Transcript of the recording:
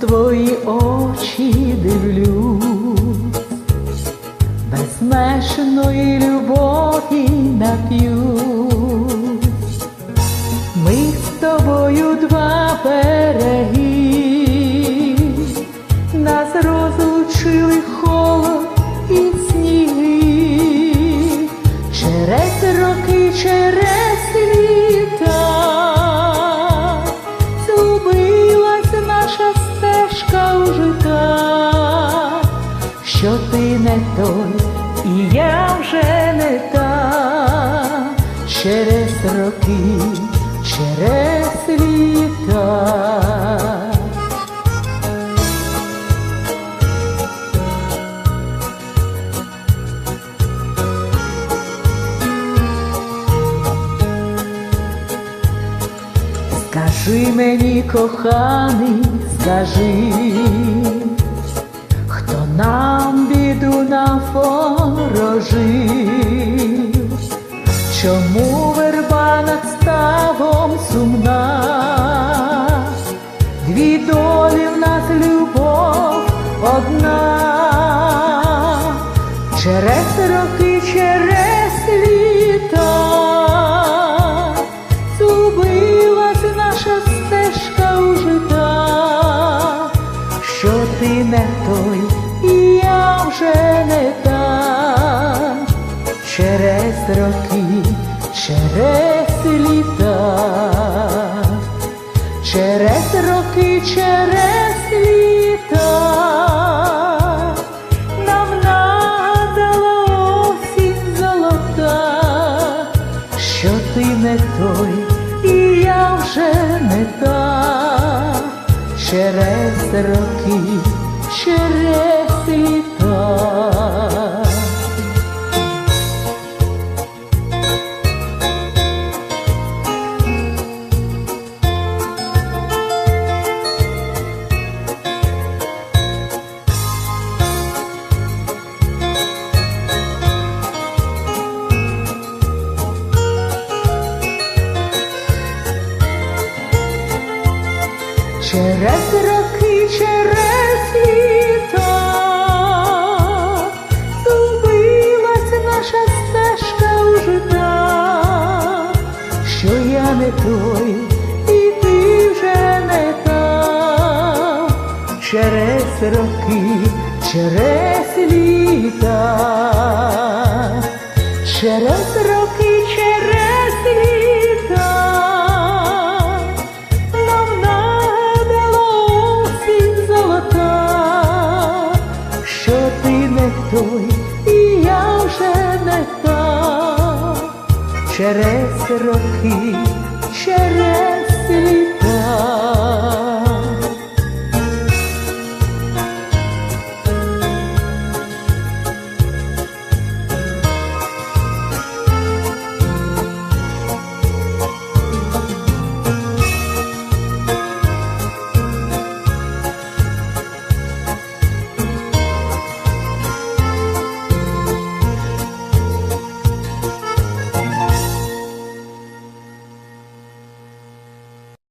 твої очі дивлюсь, безмежної любові нап'юсь. Ми з тобою два береги, нас розлучили холод і сніги, через роки, через не той, і я вже не та, через роки, через літа. Скажи мені, коханий, скажи, хто нам біду наворожив, чому верба над ставом сумна, дві долі в нас любов одна, через роки, через літа зубилась наша стежка у життя, що ти не той, я вже не та, через роки, через літа, через роки, через літа. Нам надала золота, що ти не той, і я вже не та, через роки, Через роки, через літа зубилась наша стежка у життя, що я не той, і ти вже не та, через роки, через літа, через роки, не той, і я вже не та, через роки, через.